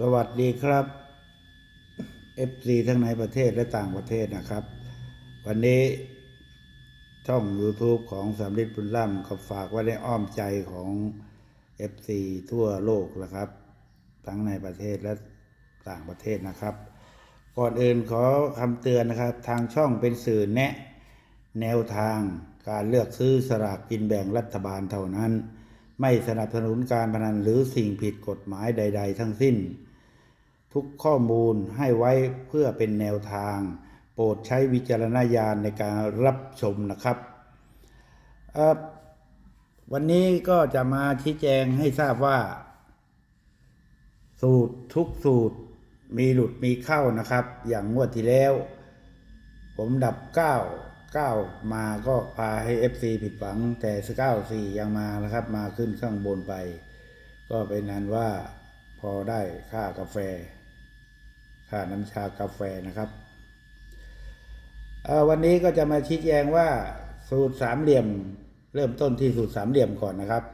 สวัสดีครับ FC ทั้งในประเทศและต่างประเทศนะครับ วันนี้ช่อง YouTube ของสำลิดบุญล่ำก็ฝากไว้ในอ้อมใจของ FC ทั่วโลกนะครับ ทั้งในประเทศและต่างประเทศนะครับ ก่อนอื่นขอคำเตือนนะครับ ทางช่องเป็นสื่อแนะแนวทางการเลือกซื้อสลากกินแบ่งรัฐบาลเท่านั้น ไม่สนับสนุนการพนันหรือสิ่งผิดกฎหมายใด ๆ ทั้งสิ้น ทุกข้อมูลให้ไว้เพื่อเป็นแนวทาง โปรดใช้วิจารณญาณในการรับชมนะครับวันนี้ก็จะมาชี้แจงให้ทราบว่า สูตรทุกสูตรมีหลุดมีเข้านะครับ อย่างงวดที่แล้ว ผมดับเก้าเก้ามาก็พาให้ FC ผิดหวัง แต่สเก้าสี่ยังมานะครับ มาขึ้นข้างบนไป ก็เป็นนั้นว่าพอได้ค่ากาแฟ ค่าน้ำชากาแฟนะครับ วันนี้ก็จะมาชี้แจงว่าสูตรสามเหลี่ยม เริ่มต้นที่สูตรสามเหลี่ยมก่อนนะครับ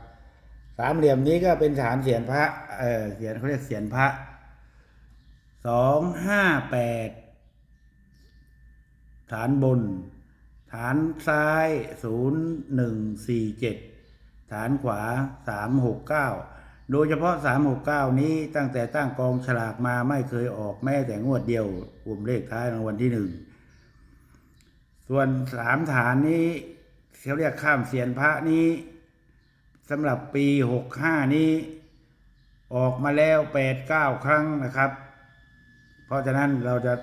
สามเหลี่ยมนี้ก็เป็นฐานเสียนพระเออเสียนเขาเรียกเสียนพระสองห้าแปดฐานบน ฐานซ้ายศูนย์หนึ่งสี่เจ็ดฐานขวาสามหกเก้า โดยเฉพาะสามหกเก้านี้ตั้งแต่ตั้งกองฉลากมาไม่เคยออกแม้แต่งวดเดียวกลุ่มเลขท้ายรางวัลที่หนึ่งส่วนสามฐานนี้เขาเรียกข้ามเสียนพระนี้สำหรับปีหกห้านี้ออกมาแล้วแปดเก้าครั้งนะครับ เพราะฉะนั้นเราจะ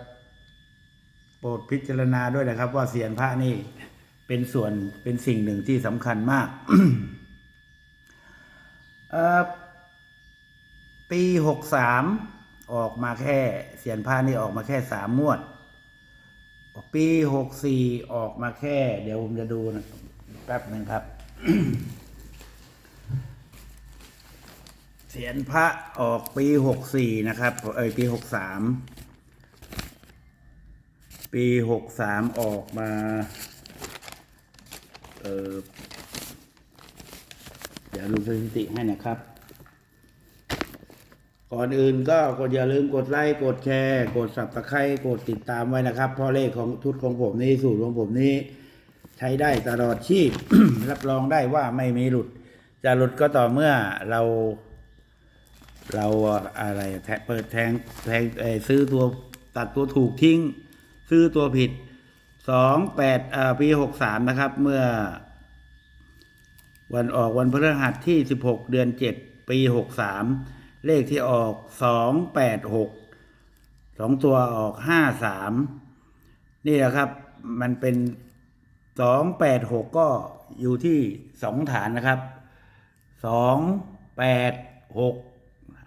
โปรดพิจารณาด้วยนะครับว่าเสียนพระนี่เป็นส่วนเป็นสิ่งหนึ่งที่สำคัญมากอ่อ ปีหกสามออกมาแค่เสียนพระนี่ออกมาแค่สามงวด ปีหกสี่ออกมาแค่ เดี๋ยวผมจะดูนะแป๊บหนึ่งครับ เสียนพระออกปีหกสี่นะครับ เอ้ยปีหกสามปีหกสามออกมา เออเดี๋ยวดูสถิติให้นะครับ ก่อนอื่นก็กดอย่าลืมกดไลค์กดแชร์ กดสับตะไคร้กดติดตามไว้นะครับเพราะเลขของทุดของผมนี้สูตรของผมนี้ ใช้ได้ตลอดชีพ รับรองได้ว่าไม่มีหลุด จะหลุดก็ต่อเมื่อเรา เราอะไรแทเปิดแทงแทงซื้อตัวตัดตัวถูกทิ้ง ซื้อตัวผิดสองแปดปีหกสามนะครับ เมื่อ วันออกวันพฤหัสที่สิบหกเดือนเจ็ดปีหกสาม เลขที่ออกสองแปดหกสองตัวออกห้าสามนี่แหละครับ มันเป็นสองแปดหกก็อยู่ที่สองฐานนะครับสองแปดหก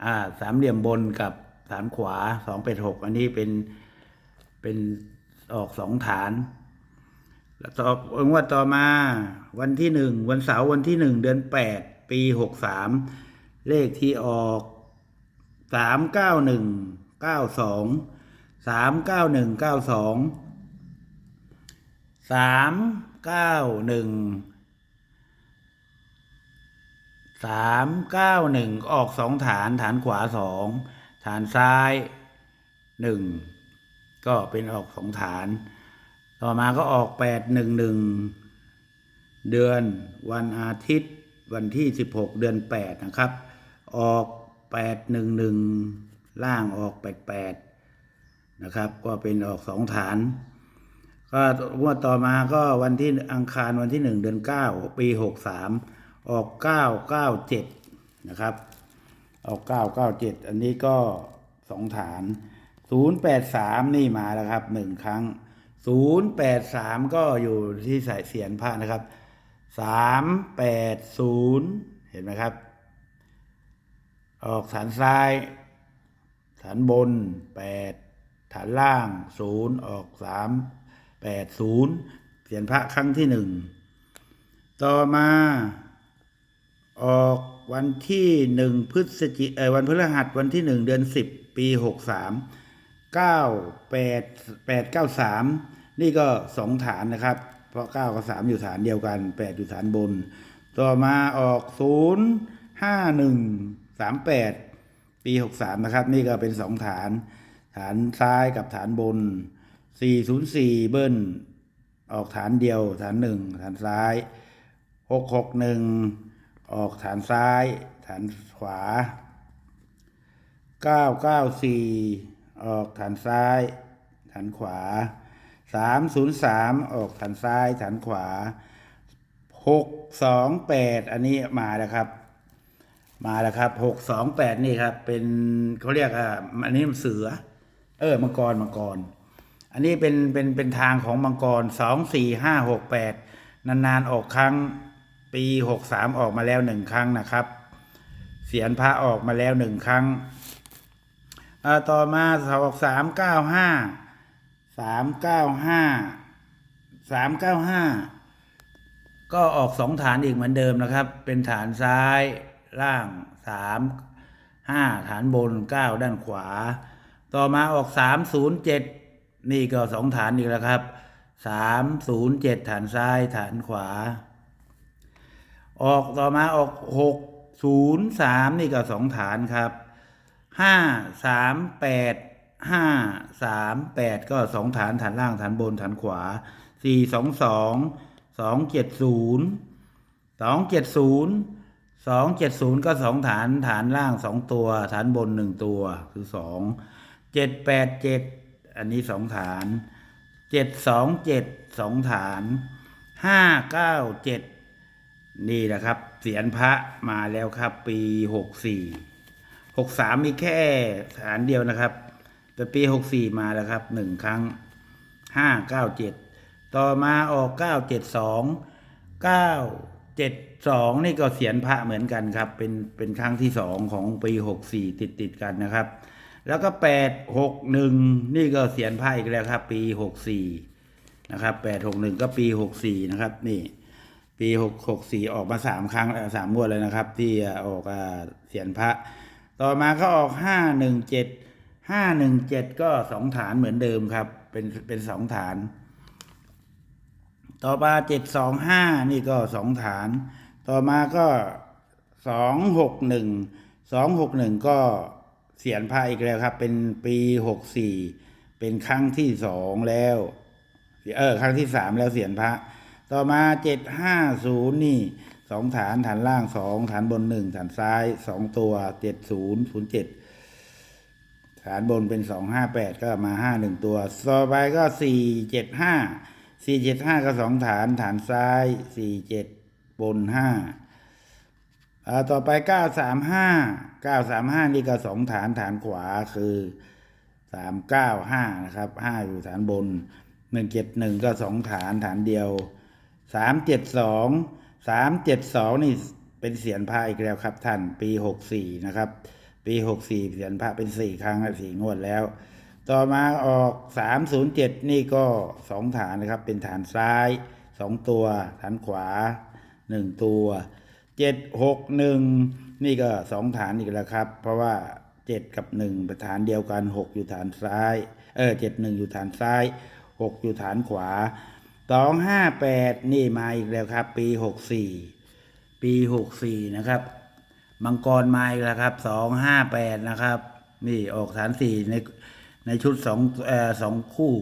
อ่าสามเหลี่ยมบนกับฐานขวาสองแปดหกอันนี้เป็นเป็นออกสองฐาน แล้วต่องวดต่อมาวันที่หนึ่งวันเสาร์วันที่หนึ่งเดือนแปดปีหกสามเลขที่ออก สามเก้าหนึ่งเก้าสองสามเก้าหนึ่งเก้าสองสามเก้าหนึ่งสามเก้าหนึ่งออกสองฐานฐานขวาสองฐานซ้ายหนึ่งก็เป็นออกสองฐาน ต่อมาก็ออกแปดหนึ่งหนึ่งเดือนวันอาทิตย์วันที่สิบหกเดือนแปดนะครับ ออก แปดหนึ่งหนึ่งล่างออกแปดแปดนะครับ ก็เป็นออกสองฐาน ก็งวดต่อมาก็วันที่อังคารวันที่หนึ่งเดือนเก้าปีหกสามออกเก้าเก้าเจ็ดนะครับออกเก้าเก้าเจ็ดอันนี้ก็สองฐานศูนย์แปดสามนี่มาแล้วครับหนึ่งครั้งศูนย์แปดสามก็อยู่ที่สายเสียนพระนะครับสามแปดศูนย์เห็นไหมครับ ออกฐานซ้าย ฐานบนแปดฐานล่างศูนย์ออกสามแปดศูนย์เสียนพระครั้งที่หนึ่งต่อมา ออกวันที่หนึ่งพฤศจิเออวันพฤหัสวันที่หนึ่งเดือนสิบปีหกสามเก้าแปดแปดเก้าสามนี่ก็สองฐานนะครับ เพราะเก้ากับสามอยู่ฐานเดียวกันแปดอยู่ฐานบน ต่อมาออกศูนย์ ห้าหนึ่งสามแปดปีหกสามนะครับ นี่ก็เป็นสองฐาน ฐานซ้ายกับฐานบนสี่ศูนย์สี่เบิ้ล ออกฐานเดียว ฐานหนึ่งฐานซ้ายหกหกหนึ่งออกฐานซ้าย ฐานขวาเก้าเก้าสี่ออกฐานซ้าย ฐานขวาสามศูนย์สามออกฐานซ้าย ฐานขวาหกสองแปดอันนี้มาแล้วครับ มาแล้วครับหกสองแปดนี่ครับ เป็นเขาเรียกอะอันนี้มันเสือ เออมังกรมังกร อันนี้เป็นเป็นเป็นทางของมังกรสองสี่ห้าหกแปดนานๆออกครั้งปีหกสามออกมาแล้วหนึ่งครั้งนะครับ เสียนพระออกมาแล้วหนึ่งครั้งต่อมาออกสามเก้าห้าสามเก้าห้าสามเก้าห้าก็ออกสองฐานอีกเหมือนเดิมนะครับ เป็นฐานซ้าย ล่างสามห้าฐานบนเก้าด้านขวา ต่อมาออกสามศูนย์เจ็ดนี่ก็สองฐานอีกแล้วครับสามศูนย์เจ็ดฐานซ้ายฐานขวา ออกต่อมาออกหกศูนย์สามนี่ก็สองฐานครับห้าสามแปดห้าสามแปดก็สองฐานฐานล่างฐานบนฐานขวาสี่สองสองสองเจ็ดศูนย์สองเจ็ดศูนย์ สองเจ็ดศูนย์ก็สองฐานฐานล่างสองตัว ฐานบนหนึ่งตัวคือสองเจ็ดแปดเจ็ดอันนี้สองฐานเจ็ดสองเจ็ดสองฐานห้าเก้าเจ็ดนี่แหละครับเสียนพระมาแล้วครับ ปีหกสี่หกสามมีแค่ฐานเดียวนะครับ แต่ปีหกสี่มาแล้วครับหนึ่งครั้งห้าเก้าเจ็ดต่อมาออกเก้าเจ็ดสองเก้า เจ็ดสองนี่ก็เสียนพระเหมือนกันครับ เป็นเป็นครั้งที่สองของปีหกสี่ติดติดกันนะครับ แล้วก็แปดหกหนึ่งนี่ก็เสียนพระอีกแล้วครับ ปีหกสี่นะครับแปดหกหนึ่งก็ปีหกสี่นะครับ นี่ ปีหกหกสี่ออกมาสามครั้งสามงวดเลยนะครับ ที่ออกเสียนพระ ต่อมาก็ออกห้าหนึ่งเจ็ดห้าหนึ่งเจ็ดก็สองฐานเหมือนเดิมครับ เป็นเป็นสองฐาน ต่อมาเจ็ดสองห้านี่ก็สองฐาน ต่อมาก็สองหกหนึ่งสองหกหนึ่งก็เสียนพระอีกแล้วครับ เป็นปีหกสี่เป็นครั้งที่สองแล้วเออครั้งที่สามแล้วเสียนพระ ต่อมาเจ็ดห้าศูนย์นี่สองฐานฐานล่างสองฐานบนหนึ่งฐานซ้ายสองตัวเจ็ดศูนย์ศูนย์เจ็ดฐานบนเป็นสองห้าแปดก็มาห้าหนึ่งตัวต่อไปก็สี่เจ็ดห้า สี่เจ็ดห้าก็สองฐานฐานซ้ายสี่เจ็ดบนห้าอ่าต่อไปเก้าสามห้าเก้าสามห้านี่ก็สองฐานฐานขวาคือสามเก้าห้านะครับห้าอยู่ฐานบนหนึ่งเจ็ดหนึ่งก็สองฐานฐานเดียวสามเจ็ดสองสามเจ็ดสองนี่เป็นเสียนพระอีกแล้วครับท่านปีหกสี่นะครับ ปีหกสี่เสียนพระเป็นสี่ครั้งสี่งวดแล้ว ต่อมาออกสามศูนย์เจ็ดนี่ก็สองฐานนะครับ เป็นฐานซ้ายสองตัว ฐานขวาหนึ่งตัวเจ็ดหกหนึ่งนี่ก็สองฐานอีกแล้วครับ เพราะว่าเจ็ดกับหนึ่งเป็นฐานเดียวกันหกอยู่ฐานซ้าย เออเจ็ดหนึ่งอยู่ฐานซ้ายหกอยู่ฐานขวาสองห้าแปดนี่มาอีกแล้วครับ ปีหกสี่ปีหกสี่นะครับ มังกรมาอีกแล้วครับสองห้าแปดนะครับ นี่ออกฐานสี่ใน ในชุดสองเออสองคู่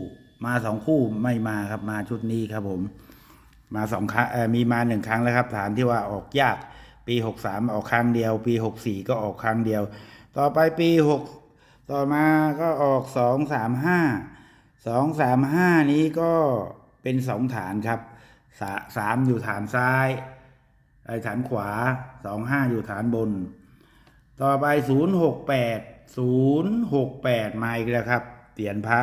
มาสองคู่ไม่มาครับมาชุดนี้ครับผม มาสองครั้งมีมาหนึ่งครั้งแล้วครับฐานที่ว่าออกยาก ปีหกสามออกครั้งเดียว ปีหกสี่ก็ออกครั้งเดียว ต่อไปปีหกต่อมาก็ออกสองสามห้าสองสามห้านี้ก็เป็นสองฐานครับสาสามอยู่ฐานซ้ายไอ้ฐานขวาสองห้าอยู่ฐานบน ต่อไปศูนย์หกแปด ศูนย์หกแปดมาอีกแล้วครับเสียนพระ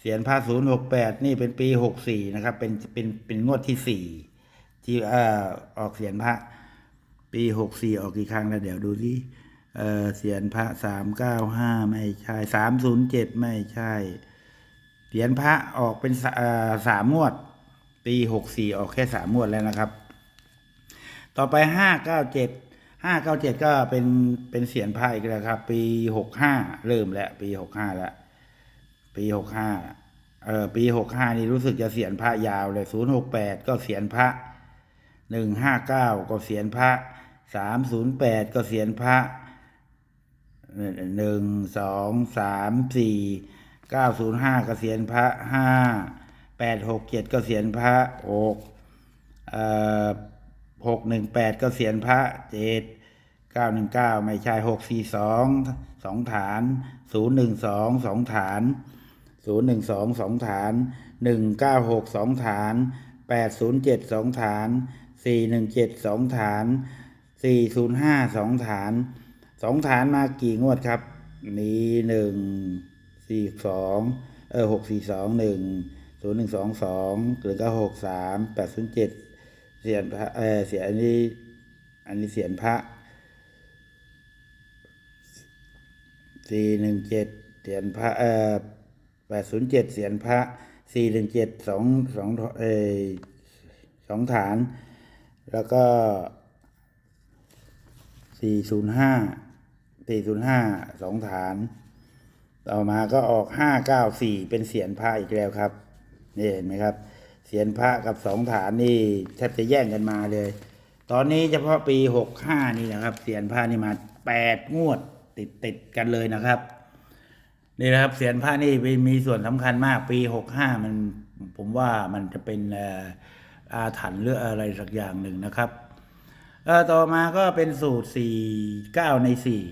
เสียนพระศูนย์หกแปดนี่เป็นปีหกสี่นะครับ เป็นเป็นเป็นงวดที่สี่ที่เอ่อออกเสียนพระ ปีหกสี่ออกกี่ครั้งแล้วเดี๋ยวดูที่เอ่อเสียนพระสามเก้าห้าไม่ใช่สามศูนย์เจ็ดไม่ใช่ เสียนพระออกเป็นเอ่อสามงวด ปีหกสี่ออกแค่สามงวดแล้วนะครับ ต่อไปห้าเก้าเจ็ด ห้าเก้าเจ็ดก็เป็นเป็นเสียนพระอีกแล้วครับ ปีหกห้าเริ่มแล้ว ปีหกห้าแล้วปีหกห้าเออปีหกห้านี่รู้สึกจะเสียนพระยาวเลยศูนย์หกแปดก็เสียนพระหนึ่งห้าเก้าก็เสียนพระสามศูนย์แปดก็เสียนพระหนึ่งสองสามสี่เก้าศูนย์ห้าก็เกษียณพระห้าแปดหกเจ็ดก็เกษียณพระหกเอ่อหกหนึ่งแปดก็เกษียณพระเจ็ด เก้าหนึ่งเก้าไม่ใช่หกสี่สองสองฐานศูนย์หนึ่งสองสองฐานศูนย์หนึ่งสองสองฐานหนึ่งเก้าหกสองฐานแปดศูนย์เจ็ดสองฐานสี่หนึ่งเจ็ดสองฐานสี่ศูนย์ห้าสองฐานสองฐานมากี่งวดครับ มีหนึ่งสี่สองเออหกสี่สองหนึ่งศูนย์หนึ่งสองสองหรือก็หกสามแปดศูนย์เจ็ดเสียนพระเออเสียอันนี้ อันนี้เสียนพระ สี่หนึ่งเจ็ดเสียนพระเออแปดศูนย์เจ็ดเสียนพระสี่หนึ่งเจ็ดสองสองเออสองฐาน แล้วก็สี่ศูนย์ห้าสี่ศูนย์ห้าสองฐาน ต่อมาก็ออกห้าเก้าสี่เป็นเสียนพระอีกแล้วครับนี่เห็นไหมครับเสียนพระกับสองฐานนี่แทบจะแย่งกันมาเลย ตอนนี้เฉพาะปีหกห้านี่นะครับ เสียนพระนี่มาแปดงวด ติดติดกันเลยนะครับ นี่นะครับเสียนพระนี่มีส่วนสำคัญมากปีหกห้ามันผมว่ามันจะเป็นอาถรรพ์หรืออะไรสักอย่างหนึ่งนะครับต่อมาก็เป็นสูตรสี่เก้าในสี่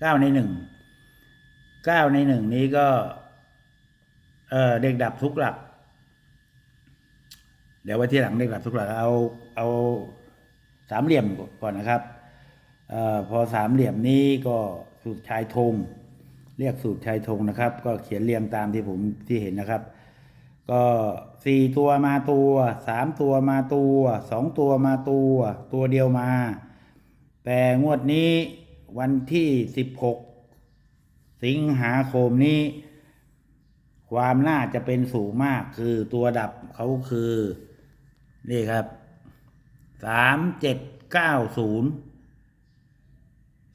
เก้าในหนึ่งเก้าในหนึ่งนี้ก็เออเด็กดับทุกหลัก เดี๋ยวไว้ที่หลังเด็กดับทุกหลักเอาเอาสามเหลี่ยมก่อนนะครับ อพอสามเหลี่ยมนี้ก็สูตรชายธงเรียกสูตรชายธงนะครับ ก็เขียนเรียงตามที่ผมที่เห็นนะครับ ก็สี่ตัวมาตัวสามตัวมาตัวสองตัวมาตัว ตัวเดียวมา แต่งวดนี้วันที่สิบหกสิงหาคมนี้ ความน่าจะเป็นสูงมากคือตัวดับเขาคือ นี่ครับสามเจ็ดเก้าศูนย์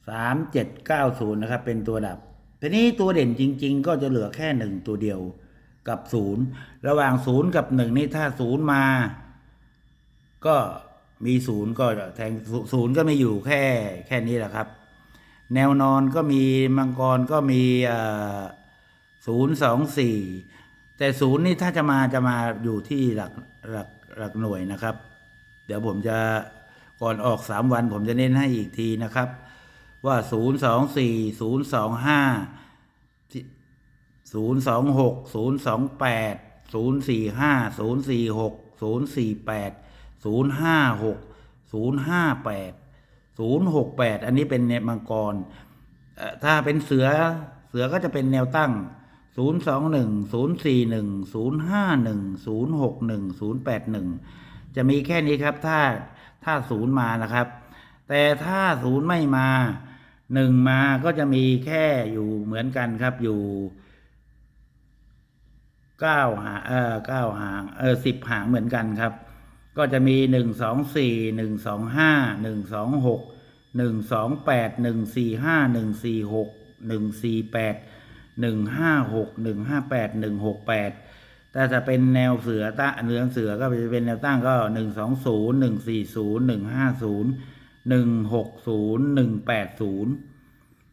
สามเจ็ดเก้าศูนย์นะครับ เป็นตัวดับ ทีนี้ตัวเด่นจริง ๆ ก็จะเหลือแค่หนึ่งตัวเดียวกับศูนย์ระหว่างศูนย์กับหนึ่งนี่ถ้าศูนย์มา ก็มีศูนย์ก็แทงศูนย์ก็ไม่อยู่แค่แค่นี้แหละครับ แนวนอนก็มีมังกรก็มีศูนย์สองสี่แต่ศูนย์นี่ถ้าจะมาจะมาอยู่ที่หลักหลักหลักหน่วยนะครับ เดี๋ยวผมจะก่อนออกสามวันผมจะเน้นให้อีกทีนะครับ ว่า 024 025 026 028 045 046 048 056 058 068 อันนี้เป็นเนมังกร ถ้าเป็นเสือเสือก็จะเป็นแนวตั้ง 021 041 051 061 081 จะมีแค่นี้ครับ ถ้าถ้าศูนย์มานะครับ แต่ถ้าศูนย์ไม่มา หนึ่งมาก็จะมีแค่อยู่เหมือนกันครับอยู่เก้าหางเออเก้าหางเออสิบหางเหมือนกันครับ ก็จะมีหนึ่งสองสี่หนึ่งสองห้าหนึ่งสองหกหนึ่งสองแปดหนึ่งสี่ห้าหนึ่งสี่หกหนึ่งสี่แปดหนึ่งห้าหกหนึ่งห้าแปดหนึ่งหกแปดแต่จะเป็นแนวเสือตะเนื้อเสือก็จะเป็นแนวตั้งก็หนึ่งสองศูนย์หนึ่งสี่ศูนย์หนึ่งห้าศูนย์ หนึ่งหกศูนย์หนึ่งแปดศูนย์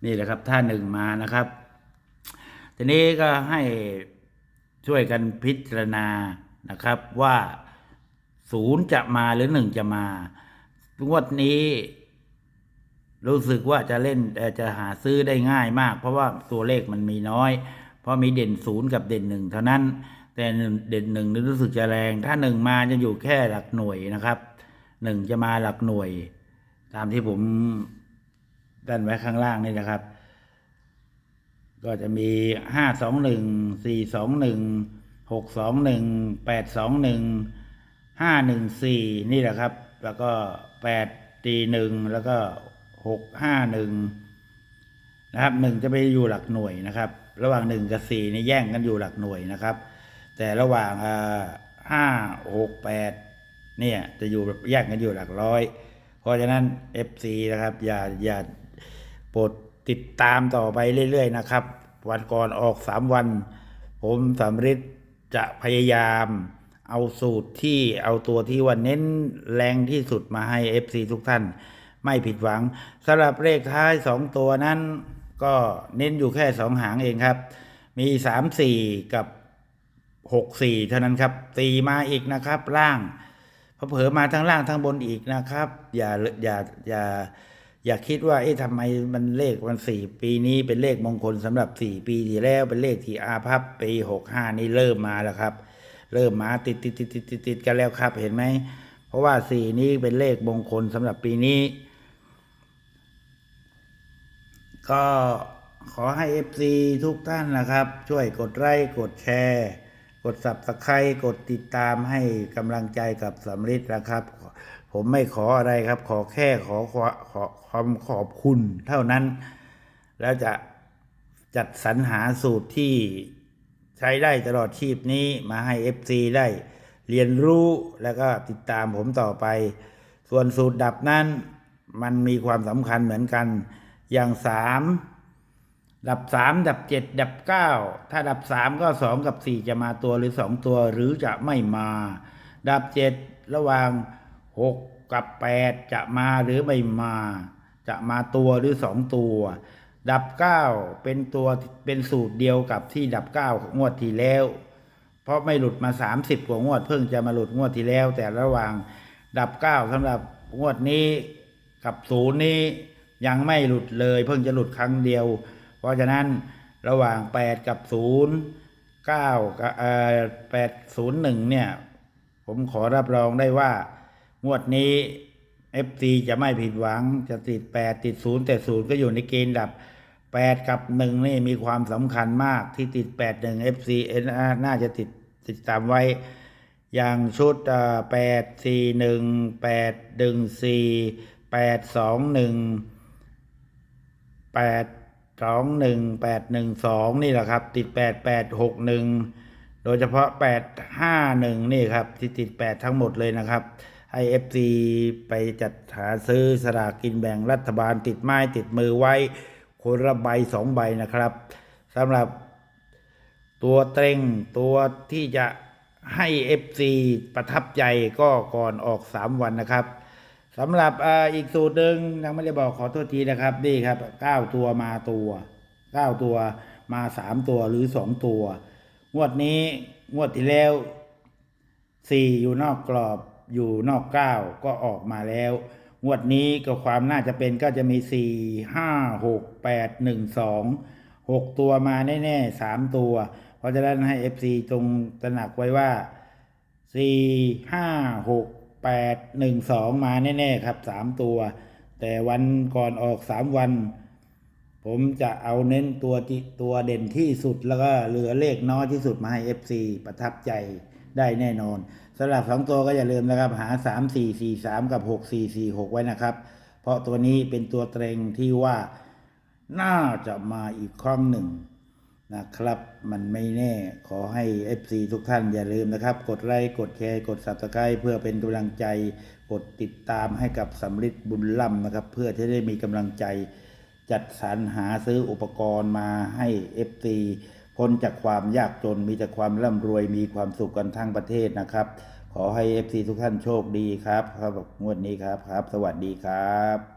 นี่แหละครับถ้าหนึ่งมานะครับ ทีนี้ก็ให้ช่วยกันพิจารณานะครับว่าศูนย์จะมาหรือหนึ่งจะมางวดนี้ รู้สึกว่าจะเล่นเอ่จะหาซื้อได้ง่ายมาก เพราะว่าตัวเลขมันมีน้อย เพราะมีเด่นศูนย์กับเด่นหนึ่งเท่านั้น แต่เด่นหนึ่งรู้สึกจะแรง ถ้าหนึ่งมาจะอยู่แค่หลักหน่วยนะครับหนึ่งจะมาหลักหน่วย ตามที่ผมดันไว้ข้างล่างนี่นะครับ ก็จะมีห้าสองหนึ่งสี่สองหนึ่งหกสองหนึ่งแปดสองหนึ่งห้าหนึ่งสี่นี่แหละครับ แล้วก็แปดตีหนึ่งแล้วก็หกห้าหนึ่งนะครับหนึ่งจะไปอยู่หลักหน่วยนะครับ ระหว่างหนึ่งกับสี่นี่แย่งกันอยู่หลักหน่วยนะครับ แต่ระหว่างห้าหกแปดเนี่ยจะอยู่แยกกันอยู่หลักร้อย เพราะฉะนั้น FC นะครับ อย่าอย่าโปรดติดตามต่อไปเรื่อย ๆ นะครับ วันก่อนออกสามวัน ผมสำริดจะพยายามเอาสูตรที่เอาตัวที่ว่าเน้นแรงที่สุดมาให้ FC ทุกท่าน ไม่ผิดหวังสำหรับเลขท้ายสองตัวนั้น ก็เน้นอยู่แค่สองหางเองครับ มีสามสี่กับหกสี่เท่านั้นครับตีมาอีกนะครับ ล่าง เผลอมาทั้งล่างทั้งบนอีกนะครับ อย่าอย่าอย่าอย่าคิดว่าเอ๊ะทำไมมันเลขมันสี่ปีนี้เป็นเลขมงคลสำหรับสี่ปีที่แล้วเป็นเลขที่อาภัพปีหกห้านี่เริ่มมาแล้วครับ เริ่มมาติดติดติดติดติดติดกันแล้วครับเห็นไหมเพราะว่าสี่นี้เป็นเลขมงคลสำหรับปีนี้ ก็ขอให้เอฟซีทุกท่านนะครับ ช่วยกดไลค์กดแชร์ กด subscribe กดติดตามให้กำลังใจกับสำริดนะครับ ผมไม่ขออะไรครับ ขอแค่ขอขอขอความขอบคุณเท่านั้น แล้วจะจัดสรรหาสูตรที่ใช้ได้ตลอดชีพนี้มาให้ FC ได้เรียนรู้แล้วก็ติดตามผมต่อไป ส่วนสูตรดับนั้น มันมีความสำคัญเหมือนกันอย่างสาม ดับสามดับเจ็ดดับเก้าถ้าดับสามก็สองกับสี่จะมาตัวหรือสองตัวหรือจะไม่มา ดับเจ็ดระหว่างหกกับแปดจะมาหรือไม่มา จะมาตัวหรือสองตัว ดับเก้าเป็นตัวเป็นสูตรเดียวกับที่ดับเก้างวดที่แล้ว เพราะไม่หลุดมาสามสิบกว่างวดเพิ่งจะมาหลุดงวดที่แล้ว แต่ระหว่างดับเก้าสำหรับงวดนี้กับศูนย์นี้ยังไม่หลุดเลย เพิ่งจะหลุดครั้งเดียว ราะฉะนั้นระหว่างแปดกับศูนย์เก้ากับแปดศูนย์หนึ่งเนี่ย ผมขอรับรองได้ว่า งวดนี้ FC จะไม่ผิดหวังจะติด 8 ติด 0 แต่0ก็อยู่ในเกณฑ์ดับ 8 กับ 1 นี่มีความสำคัญมากที่ติด 8 1 FC น่าจะติดติดตามไว้ อย่างชุดแปดสี่หนึ่งแปดหนึ่ง สองหนึ่งแปดสองหนึ่งแปดหนึ่งสองนี่แหละครับ ติดแปดแปดหกหนึ่งโดยเฉพาะแปดห้าหนึ่งนี่ครับที่ติดแปดทั้งหมดเลยนะครับให้เอฟซีไปจัดหาซื้อสลากกินแบ่งรัฐบาลติดไม้ติดมือไว้คนละใบสองใบนะครับสำหรับตัวเต็งตัวที่จะให้ FC ประทับใจก็ก่อนออก 3 วันนะครับ สำหรับออีกสูตรหนึ่งยังไม่ได้บอกขอโทษทีนะครับ นี่ครับ9ตัวมาตัว9ตัวมา3ตัวหรือ2ตัว งวดนี้งวดที่แล้ว4อยู่นอกกรอบอยู่นอก9ก็ออกมาแล้ว งวดนี้ก็ความน่าจะเป็นก็จะมี4 5 6 8 1 2 6ตัวมาแน่ๆ3ตัว เพราะฉะนั้นให้ FC ตรงตระหนักไว้ว่า 4 5 6 8 1 2มาแน่ๆครับ3ตัว แต่วันก่อนออก3วัน ผมจะเอาเน้นตัวตัวเด่นที่สุดแล้วก็เหลือเลขน้อยที่สุดมาให้ FC ประทับใจได้แน่นอนสำหรับสองตัวก็อย่าลืมนะครับหา3 4 4 3กับ6 4 4 6ไว้นะครับ เพราะตัวนี้เป็นตัวเตรงที่ว่าน่าจะมาอีกครั้งหนึ่ง นะครับมันไม่แน่ขอให้ FC ทุกท่านอย่าลืมนะครับ กดไลค์กดแชร์กด Subscribe เพื่อเป็นกำลังใจ กดติดตามให้กับสำลิดบุญล่ำนะครับ เพื่อจะได้มีกำลังใจ จัดสรรหาซื้ออุปกรณ์มาให้ FT พ้นจากความยากจนมีแต่ความร่ำรวยมีความสุขกันทั้งประเทศนะครับ ขอให้ FT ทุกท่านโชคดีครับครับงวดนี้ครับครับ สวัสดีครับ